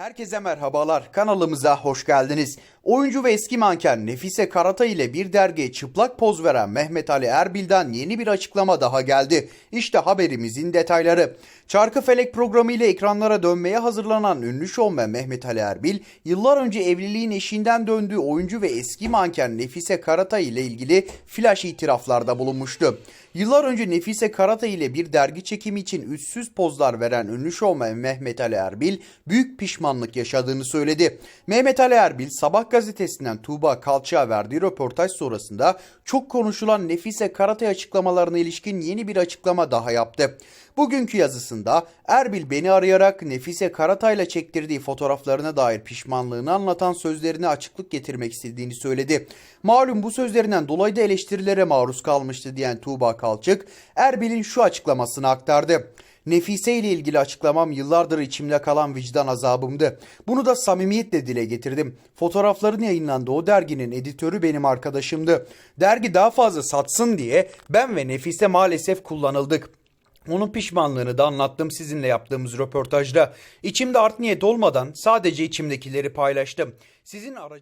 Herkese merhabalar. Kanalımıza hoş geldiniz. Oyuncu ve eski manken Nefise Karatay ile bir dergiye çıplak poz veren Mehmet Ali Erbil'den yeni bir açıklama daha geldi. İşte haberimizin detayları. Çarkıfelek programı ile ekranlara dönmeye hazırlanan ünlü şovmen Mehmet Ali Erbil, yıllar önce evliliğin eşiğinden döndüğü oyuncu ve eski manken Nefise Karatay ile ilgili flash itiraflarda bulunmuştu. Yıllar önce Nefise Karatay ile bir dergi çekimi için üstsüz pozlar veren ünlü şovmen Mehmet Ali Erbil büyük pişmanlık yaşadığını söyledi. Mehmet Ali Erbil Sabah gazetesinden Tuğba Kalçı'ya verdiği röportaj sonrasında çok konuşulan Nefise Karatay açıklamalarına ilişkin yeni bir açıklama daha yaptı. Bugünkü yazısında Erbil beni arayarak Nefise Karatay'la çektirdiği fotoğraflarına dair pişmanlığını anlatan sözlerine açıklık getirmek istediğini söyledi. Malum bu sözlerinden dolayı da eleştirilere maruz kalmıştı diyen Tuğba Kalçık, Erbil'in şu açıklamasını aktardı. Nefise ile ilgili açıklamam yıllardır içimde kalan vicdan azabımdı. Bunu da samimiyetle dile getirdim. Fotoğrafların yayınlandığı o derginin editörü benim arkadaşımdı. Dergi daha fazla satsın diye ben ve Nefise maalesef kullanıldık. Onun pişmanlığını da anlattım sizinle yaptığımız röportajda. İçimde art niyet olmadan sadece içimdekileri paylaştım. Sizin aracı